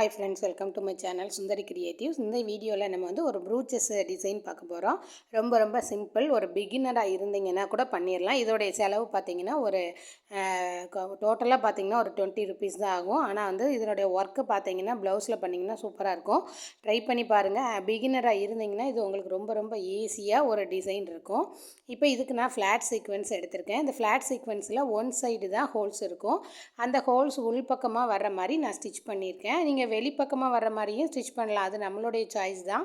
Hi friends welcome to my channel Sundari creatives இந்த வீடியோவில் நம்ம வந்து ஒரு ப்ரூச்சஸ் டிசைன் பார்க்க போகிறோம் ரொம்ப ரொம்ப சிம்பிள் ஒரு பிகினராக இருந்தீங்கன்னா கூட பண்ணிடலாம் இதோடைய செலவு பார்த்தீங்கன்னா ஒரு டோட்டலாக பார்த்தீங்கன்னா ஒரு டுவெண்ட்டி ருபீஸ் தான் ஆகும். ஆனால் வந்து இதனுடைய ஒர்க்கு பார்த்தீங்கன்னா ப்ளவுஸில் பண்ணிங்கன்னா சூப்பராக இருக்கும். ட்ரை பண்ணி பாருங்கள் பிகினராக இருந்தீங்கன்னா இது உங்களுக்கு ரொம்ப ரொம்ப ஈஸியாக ஒரு டிசைன் இருக்கும். இப்போ இதுக்கு நான் ஃப்ளாட் சீக்வன்ஸ் எடுத்திருக்கேன். இந்த ஃப்ளாட் சீக்வன்ஸில் ஒன் சைடு தான் ஹோல்ஸ் இருக்கும். அந்த ஹோல்ஸ் உள்பக்கமாக வர்ற மாதிரி நான் ஸ்டிச் பண்ணியிருக்கேன். நீங்கள் நீங்கள் வெளிப்பக்கமாக வர மாதிரியும் ஸ்டிச் பண்ணலாம். அது நம்மளுடைய சாய்ஸ் தான்.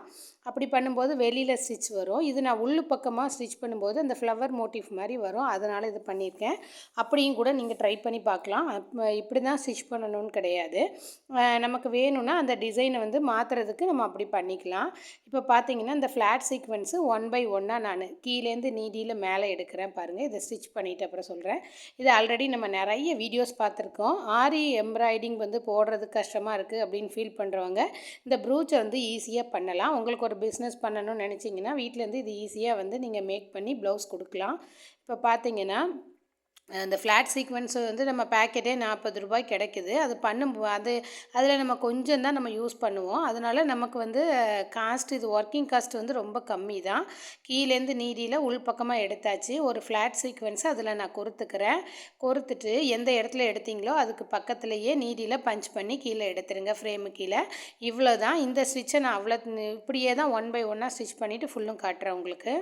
அப்படி பண்ணும்போது வெளியில் ஸ்டிச் வரும். இது நான் உள்ளு பக்கமாக ஸ்டிச் பண்ணும்போது அந்த ஃப்ளவர் மோட்டிவ் மாதிரி வரும். அதனால் இது பண்ணியிருக்கேன். அப்படியும் கூட நீங்கள் ட்ரை பண்ணி பார்க்கலாம். இப்படி தான் ஸ்டிச் பண்ணணும்னு கிடையாது. நமக்கு வேணும்னா அந்த டிசைனை வந்து மாற்றுறதுக்கு நம்ம அப்படி பண்ணிக்கலாம். இப்போ பார்த்தீங்கன்னா இந்த ஃப்ளாட் சீக்வன்ஸு ஒன் பை ஒன்னாக நான் கீழேருந்து நீடியில் மேலே எடுக்கிறேன் பாருங்கள் இதை ஸ்டிச் பண்ணிவிட்டு அப்புறம் சொல்கிறேன் இது ஆல்ரெடி நம்ம நிறைய வீடியோஸ் பார்த்துருக்கோம். ஆரி எம்ப்ராய்டிங் வந்து போடுறது கஷ்டமாக இருக்குது அப்படின்னு ஃபீல் பண்ணுறவங்க இந்த ப்ரூச்சை வந்து ஈஸியாக பண்ணலாம். உங்களுக்கு ஒரு பிஸ்னஸ் பண்ணணும்னு நினச்சிங்கன்னா வீட்டிலேருந்து இது ஈஸியாக வந்து நீங்கள் மேக் பண்ணி ப்ளவுஸ் கொடுக்கலாம். இப்போ பார்த்தீங்கன்னா அந்த ஃப்ளாட் சீக்வன்ஸு வந்து நம்ம பேக்கெட்டே நாற்பது ரூபாய் கிடைக்குது. அது பண்ணும் அது அதில் நம்ம கொஞ்சம் தான் நம்ம யூஸ் பண்ணுவோம். அதனால் நமக்கு வந்து காஸ்ட் இது ஒர்க்கிங் காஸ்ட் வந்து ரொம்ப கம்மி தான். கீழேருந்து நீடியில் உள்பக்கமாக எடுத்தாச்சு. ஒரு ஃப்ளாட் சீக்வன்ஸை அதில் நான் கொடுத்துக்கிறேன். கொடுத்துட்டு எந்த இடத்துல எடுத்தீங்களோ அதுக்கு பக்கத்துலேயே நீடியில் பஞ்ச் பண்ணி கீழே எடுத்துருங்க ஃப்ரேமு கீழே. இவ்வளோ தான் இந்த ஸ்டிச்சை நான் அவ்வளோ இப்படியே தான் ஒன் பை ஒன்னாக ஸ்டிச் பண்ணிவிட்டு ஃபுல்லும் காட்டுறேன் உங்களுக்கு.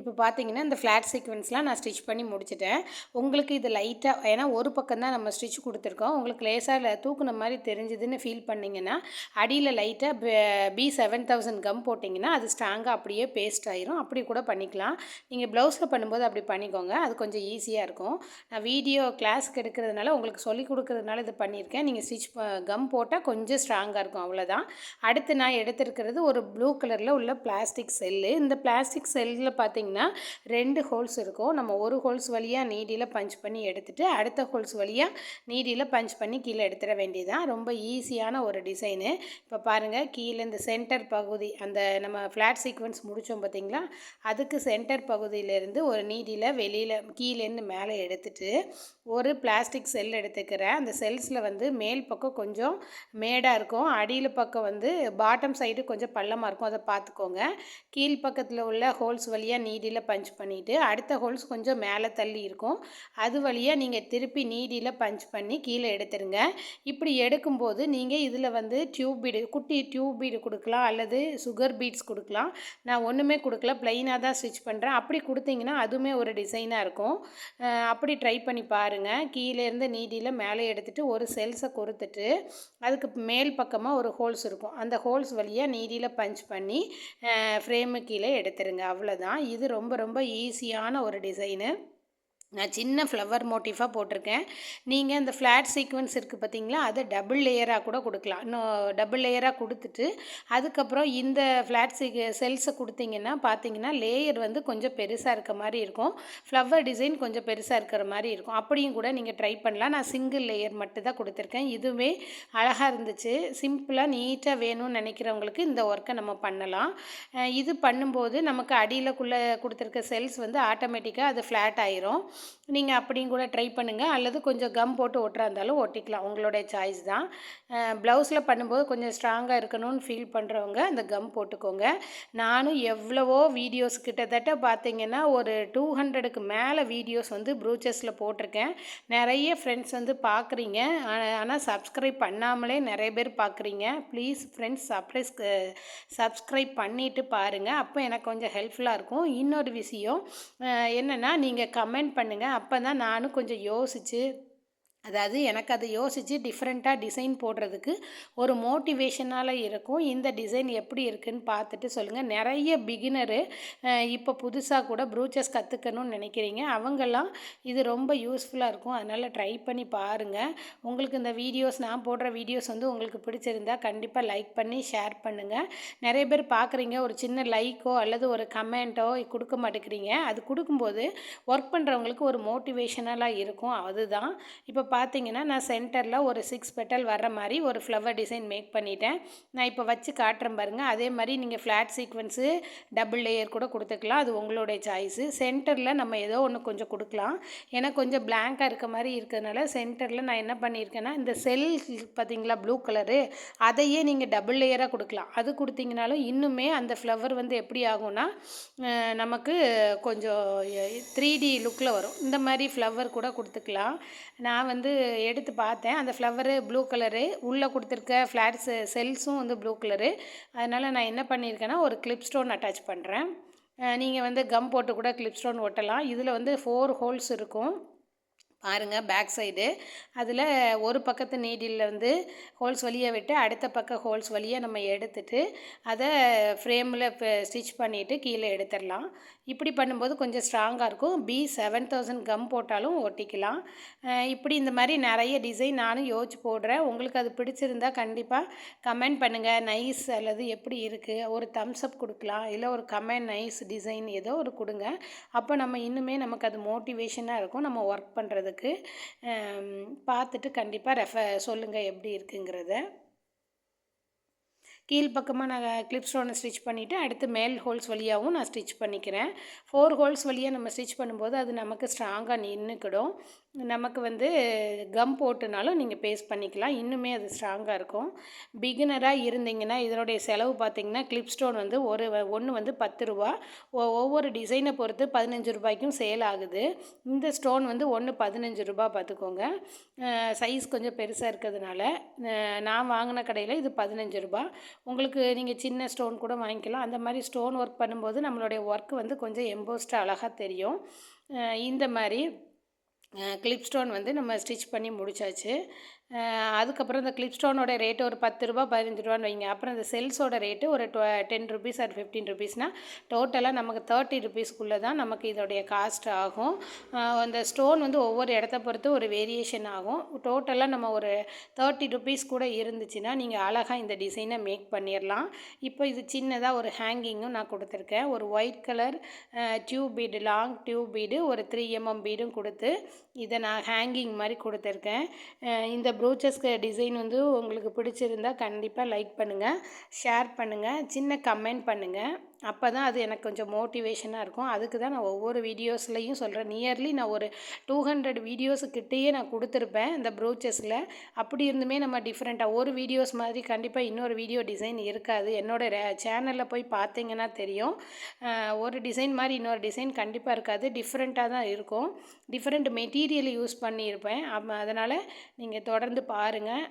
இப்போ பார்த்தீங்கன்னா இந்த ஃப்ளாட் சீக்வன்ஸ்லாம் நான் ஸ்டிச் பண்ணி முடிச்சிட்டேன். உங்களுக்கு இது லைட்டாக ஏன்னா ஒரு பக்கம் தான் நம்ம ஸ்டிச் கொடுத்துருக்கோம். உங்களுக்கு லேசாக தூக்குன மாதிரி தெரிஞ்சுதுன்னு ஃபீல் பண்ணிங்கன்னா அடியில் லைட்டாக பி செவன் தௌசண்ட் கம் போட்டிங்கன்னா அது ஸ்ட்ராங்காக அப்படியே பேஸ்ட் ஆயிரும். அப்படி கூட பண்ணிக்கலாம். நீங்கள் ப்ளவுஸில் பண்ணும்போது அப்படி பண்ணிக்கோங்க. அது கொஞ்சம் ஈஸியாக இருக்கும். நான் வீடியோ கிளாஸ்க்கு எடுக்கிறதுனால உங்களுக்கு சொல்லிக் கொடுக்கறதுனால இது பண்ணியிருக்கேன். நீங்கள் ஸ்டிச் கம் போட்டால் கொஞ்சம் ஸ்ட்ராங்காக இருக்கும். அவ்வளோதான் அடுத்து நான் எடுத்திருக்கிறது ஒரு ப்ளூ கலரில் உள்ள பிளாஸ்டிக் செல்லு இந்த பிளாஸ்டிக் செல்லில் பார்த்தீங்கன்னா பார்த்திங்கன்னா ரெண்டு ஹோல்ஸ் இருக்கும். நம்ம ஒரு ஹோல்ஸ் வழியாக நீடியில் பஞ்ச் பண்ணி எடுத்துகிட்டு அடுத்த ஹோல்ஸ் வழியாக நீடியில் பஞ்ச் பண்ணி கீழே எடுத்துட வேண்டியதான் ரொம்ப ஈஸியான ஒரு டிசைனு இப்போ பாருங்கள் கீழே இந்த சென்டர் பகுதி அந்த நம்ம ஃப்ளாட் சீக்வன்ஸ் முடித்தோம் பார்த்திங்களா அதுக்கு சென்டர் பகுதியிலேருந்து ஒரு நீடியில் வெளியில் கீழேருந்து மேலே எடுத்துட்டு ஒரு பிளாஸ்டிக் செல் எடுத்துக்கிறேன் அந்த செல்ஸில் வந்து மேல் பக்கம் கொஞ்சம் மேடாக இருக்கும். அடியில் பக்கம் வந்து பாட்டம் சைடு கொஞ்சம் பள்ளமாக இருக்கும். அதை பார்த்துக்கோங்க கீழ் பக்கத்தில் உள்ள ஹோல்ஸ் வழியாக நீடியில் பஞ்ச் பண்ணிவிட்டு அடுத்த ஹோல்ஸ் கொஞ்சம் மேலே தள்ளி இருக்கும். அது வழியாக நீங்கள் திருப்பி நீடியில் பஞ்ச் பண்ணி கீழே எடுத்துருங்க. இப்படி எடுக்கும்போது நீங்கள் இதில் வந்து டியூப் பீடு குட்டி டியூப் பீடு கொடுக்கலாம் அல்லது சுகர் பீட்ஸ் கொடுக்கலாம். நான் ஒன்றுமே கொடுக்கல ப்ளைனாக தான் ஸ்டிச் பண்ணுறேன் அப்படி கொடுத்தீங்கன்னா அதுவுமே ஒரு டிசைனாக இருக்கும். அப்படி ட்ரை பண்ணி பாருங்கள் கீழேருந்து நீடியில் மேலே எடுத்துகிட்டு ஒரு செல்ஸை கொடுத்துட்டு அதுக்கு மேல் பக்கமாக ஒரு ஹோல்ஸ் இருக்கும். அந்த ஹோல்ஸ் வழியாக நீடியில் பஞ்ச் பண்ணி ஃப்ரேமு கீழே எடுத்துருங்க. அவ்வளோதான் இது இது ரொம்ப ரொம்ப ஈஸியான ஒரு டிசைனு. நான் சின்ன ஃப்ளவர் மோட்டிஃபாக போட்டிருக்கேன். நீங்கள் இந்த ஃப்ளாட் சீக்வன்ஸ் இருக்குது பார்த்தீங்களா அதை டபுள் லேயராக கூட கொடுக்கலாம். இன்னும் டபுள் லேயராக கொடுத்துட்டு அதுக்கப்புறம் இந்த ஃப்ளாட் சீக் செல்ஸை கொடுத்தீங்கன்னா பார்த்தீங்கன்னா லேயர் வந்து கொஞ்சம் பெருசாக இருக்க மாதிரி இருக்கும். ஃப்ளவர் டிசைன் கொஞ்சம் பெருசாக இருக்கிற மாதிரி இருக்கும். அப்படியும் கூட நீங்கள் ட்ரை பண்ணலாம். நான் சிங்கிள் லேயர் மட்டும் தான் கொடுத்துருக்கேன். இதுவே அழகாக இருந்துச்சு. சிம்பிளாக நீட்டாக வேணும்னு நினைக்கிறவங்களுக்கு இந்த ஒர்க்கை நம்ம பண்ணலாம். இது பண்ணும்போது நமக்கு அடியிலக்குள்ளே கொடுத்துருக்க செல்ஸ் வந்து ஆட்டோமேட்டிக்காக அது ஃப்ளாட் ஆயிரும். நீங்கள் அப்படியும் கூட ட்ரை பண்ணுங்கள் அல்லது கொஞ்சம் கம் போட்டு ஒட்டுறா இருந்தாலும் ஒட்டிக்கலாம். உங்களுடைய சாய்ஸ் தான். ப்ளவுஸில் பண்ணும்போது கொஞ்சம் ஸ்ட்ராங்காக இருக்கணும்னு ஃபீல் பண்ணுறவங்க அந்த கம் போட்டுக்கோங்க. நானும் எவ்வளவோ வீடியோஸ் கிட்டத்தட்ட பார்த்தீங்கன்னா ஒரு டூ ஹண்ட்ரடுக்கு மேலே வீடியோஸ் வந்து ப்ரூச்சஸில் போட்டிருக்கேன். நிறைய ஃப்ரெண்ட்ஸ் வந்து பார்க்குறீங்க ஆனால் சப்ஸ்கிரைப் பண்ணாமலே நிறைய பேர் பார்க்குறீங்க ப்ளீஸ் ஃப்ரெண்ட்ஸ் சப்ரைஸ் சப்ஸ்கிரைப் பண்ணிவிட்டு பாருங்கள் அப்போ எனக்கு கொஞ்சம் ஹெல்ப்ஃபுல்லாக இருக்கும். இன்னொரு விஷயம் என்னென்னா நீங்கள் கமெண்ட் பண்ணுங்கள் அப்போ தான் நானும் கொஞ்சம் யோசித்து அதாவது எனக்கு அதை யோசித்து டிஃப்ரெண்ட்டாக டிசைன் போடுறதுக்கு ஒரு மோட்டிவேஷனால் இருக்கும். இந்த டிசைன் எப்படி இருக்குதுன்னு பார்த்துட்டு சொல்லுங்கள் நிறைய பிகினரு இப்போ புதுசாக கூட ப்ரூச்சஸ் கற்றுக்கணும்னு நினைக்கிறீங்க. அவங்கெல்லாம் இது ரொம்ப யூஸ்ஃபுல்லாக இருக்கும். அதனால் ட்ரை பண்ணி பாருங்கள் உங்களுக்கு இந்த வீடியோஸ் நான் போடுற வீடியோஸ் வந்து உங்களுக்கு பிடிச்சிருந்தா கண்டிப்பாக லைக் பண்ணி ஷேர் பண்ணுங்கள் நிறைய பேர் பார்க்குறீங்க ஒரு சின்ன லைக்கோ அல்லது ஒரு கமெண்ட்டோ கொடுக்க மாட்டேங்கிறீங்க. அது கொடுக்கும்போது ஒர்க் பண்ணுறவங்களுக்கு ஒரு மோட்டிவேஷனலாக இருக்கும். அதுதான். இப்போ பார்த்தீங்கன்னா நான் சென்டரில் ஒரு சிக்ஸ் பெட்டல் வர்ற மாதிரி ஒரு ஃப்ளவர் டிசைன் மேக் பண்ணிட்டேன். நான் இப்போ வச்சு காட்டுறேன் பாருங்கள் அதே மாதிரி நீங்கள் ஃப்ளாட் சீக்வன்ஸு டபுள் லேயர் கூட கொடுத்துக்கலாம். அது உங்களுடைய சாய்ஸு சென்டரில் நம்ம ஏதோ ஒன்று கொஞ்சம் கொடுக்கலாம். ஏன்னா கொஞ்சம் பிளாங்காக இருக்க மாதிரி இருக்கிறதுனால சென்டரில் நான் என்ன பண்ணியிருக்கேன்னா இந்த செல் பார்த்தீங்களா ப்ளூ கலரு அதையே நீங்கள் டபுள் லேயராக கொடுக்கலாம். அது கொடுத்தீங்கனாலும் இன்னுமே அந்த ஃப்ளவர் வந்து எப்படி ஆகும்னா நமக்கு கொஞ்சம் த்ரீ டி லுக்கில் வரும். இந்த மாதிரி ஃப்ளவர் கூட கொடுத்துக்கலாம். நான் வந்து வந்து எடுத்து பார்த்தேன். அந்த ஃப்ளவரு ப்ளூ கலரு உள்ளே கொடுத்துருக்க ஃப்ளாட்ஸு செல்ஸும் வந்து ப்ளூ கலரு அதனால் நான் என்ன பண்ணியிருக்கேன்னா ஒரு கிளிப் ஸ்டோன் அட்டாச் பண்ணுறேன் நீங்கள் வந்து கம் போட்டு கூட கிளிப் ஸ்டோன் ஒட்டலாம். இதில் வந்து ஃபோர் ஹோல்ஸ் இருக்கும். பாருங்கள் பேக் சைடு அதில் ஒரு பக்கத்து நீடில் வந்து ஹோல்ஸ் வழியை விட்டு அடுத்த பக்கம் ஹோல்ஸ் வழியாக நம்ம எடுத்துட்டு அதை ஃப்ரேமில் ஸ்டிச் பண்ணிவிட்டு கீழே எடுத்துடலாம். இப்படி பண்ணும்போது கொஞ்சம் ஸ்ட்ராங்காக இருக்கும். பி செவன் தௌசண்ட் கம் போட்டாலும் ஒட்டிக்கலாம். இப்படி இந்த மாதிரி நிறைய டிசைன் நானும் யோசிச்சு போடுறேன். உங்களுக்கு அது பிடிச்சிருந்தா கண்டிப்பாக கமெண்ட் பண்ணுங்கள் நைஸ் அல்லது எப்படி இருக்குது ஒரு தம்ஸ் அப் கொடுக்கலாம். இல்லை ஒரு கமெண்ட் நைஸ் டிசைன் ஏதோ ஒரு கொடுங்க. அப்போ நம்ம இன்னுமே நமக்கு அது மோட்டிவேஷனாக இருக்கும். நம்ம ஒர்க் பண்ணுறதுக்கு உங்களுக்கு பார்த்துட்டு கண்டிப்பாக ரெஃப சொல்லுங்கள் எப்படி இருக்குங்கிறத. கீழ்ப்பக்கமாக நான் கிளிப் ஸ்டோனை ஸ்டிச் பண்ணிவிட்டு அடுத்து மேல் ஹோல்ஸ் வழியாகவும் நான் ஸ்டிச் பண்ணிக்கிறேன். ஃபோர் ஹோல்ஸ் வழியாக நம்ம ஸ்டிச் பண்ணும்போது அது நமக்கு ஸ்ட்ராங்காக நின்றுக்கிடும் நமக்கு வந்து கம் போட்டுனாலும் நீங்கள் பேஸ்ட் பண்ணிக்கலாம். இன்னுமே அது ஸ்ட்ராங்காக இருக்கும். பிகினராக இருந்தீங்கன்னா இதனுடைய செலவு பார்த்திங்கன்னா கிளிப் ஸ்டோன் வந்து ஒரு ஒன்று வந்து பத்து ரூபா. ஒவ்வொரு டிசைனை பொறுத்து பதினஞ்சு ரூபாய்க்கும் சேல் ஆகுது. இந்த ஸ்டோன் வந்து ஒன்று பதினஞ்சு ரூபா பார்த்துக்கோங்க சைஸ் கொஞ்சம் பெருசாக இருக்கிறதுனால நான் வாங்கின கடையில் இது பதினஞ்சு ரூபா. உங்களுக்கு நீங்கள் சின்ன ஸ்டோன் கூட வாங்கிக்கலாம். அந்த மாதிரி ஸ்டோன் ஒர்க் பண்ணும்போது நம்மளுடைய ஒர்க் வந்து கொஞ்சம் எம்போஸ்டாக அழகாக தெரியும். இந்த மாதிரி கிளிப் ஸ்டோன் வந்து நம்ம ஸ்டிச் பண்ணி முடித்தாச்சு அதுக்கப்புறம் இந்த கிளிப்ஸ்டோனோட ரேட்டு ஒரு பத்து ரூபா பதினஞ்சு ரூபான்னு வைங்க. அப்புறம் இந்த செல்ஸோட ரேட்டு ஒரு two ten rupees or fifteen ருபீஸ்னால் டோட்டலாக நமக்கு தேர்ட்டி ருபீஸ்க்குள்ளே தான் நமக்கு இதோடைய காஸ்ட் ஆகும். அந்த ஸ்டோன் வந்து ஒவ்வொரு இடத்த பொறுத்து ஒரு வேரியேஷன் ஆகும். டோட்டலாக நம்ம ஒரு தேர்ட்டி ருபீஸ் கூட இருந்துச்சுன்னா நீங்கள் அழகாக இந்த டிசைனை மேக் பண்ணிடலாம் இப்போ இது சின்னதாக ஒரு ஹேங்கிங்கும் நான் கொடுத்துருக்கேன். ஒரு white colour tube bead long tube bead ஒரு த்ரீ எம்எம் பீடும் கொடுத்து இதை நான் ஹேங்கிங் மாதிரி கொடுத்துருக்கேன். இந்த ப்ரூச்சஸ்க்கு டிசைன் வந்து உங்களுக்கு பிடிச்சிருந்தா கண்டிப்பாக லைக் பண்ணுங்கள் ஷேர் பண்ணுங்கள் சின்ன கமெண்ட் பண்ணுங்கள் அப்போ தான் அது எனக்கு கொஞ்சம் மோட்டிவேஷனாக இருக்கும். அதுக்கு தான் நான் ஒவ்வொரு வீடியோஸ்லையும் சொல்கிறேன் நியர்லி நான் ஒரு டூ ஹண்ட்ரட் வீடியோஸுக்கிட்டேயே நான் கொடுத்துருப்பேன் இந்த ப்ரூச்சஸில் அப்படி இருந்துமே நம்ம டிஃப்ரெண்ட்டாக ஒரு வீடியோஸ் மாதிரி கண்டிப்பாக இன்னொரு வீடியோ டிசைன் இருக்காது. என்னோடய சேனலில் போய் பார்த்தீங்கன்னா தெரியும். ஒரு டிசைன் மாதிரி இன்னொரு டிசைன் கண்டிப்பாக இருக்காது. டிஃப்ரெண்ட்டாக தான் இருக்கும். டிஃப்ரெண்ட் மெட்டீரியல் யூஸ் பண்ணியிருப்பேன். அதனால் நீங்கள் தொடர்ந்து பாருங்கள்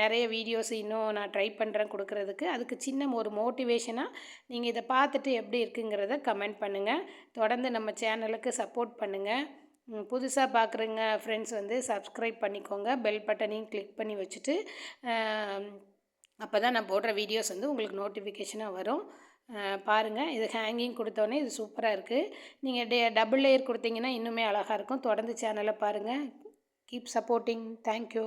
நிறைய வீடியோஸ் இன்னும் நான் ட்ரை பண்ணுறேன் கொடுக்குறதுக்கு. அதுக்கு சின்ன ஒரு மோட்டிவேஷனாக நீங்கள் இதை பா பார்த்துட்டு எப்படி இருக்குங்கிறத கமெண்ட் பண்ணுங்கள் தொடர்ந்து நம்ம சேனலுக்கு சப்போர்ட் பண்ணுங்கள் புதுசாக பார்க்குறங்க ஃப்ரெண்ட்ஸ் வந்து சப்ஸ்கிரைப் பண்ணிக்கோங்க. பெல் பட்டனையும் கிளிக் பண்ணி வச்சுட்டு அப்போ தான் நான் போடுற வீடியோஸ் வந்து உங்களுக்கு நோட்டிஃபிகேஷனாக வரும். பாருங்கள் இது ஹேங்கிங் கொடுத்தோன்னே இது சூப்பராக இருக்குது நீங்கள் டே டபுள் லேயர் கொடுத்தீங்கன்னா இன்னுமே அழகாக இருக்கும். தொடர்ந்து சேனலை பாருங்கள் கீப் சப்போர்ட்டிங் தேங்க்யூ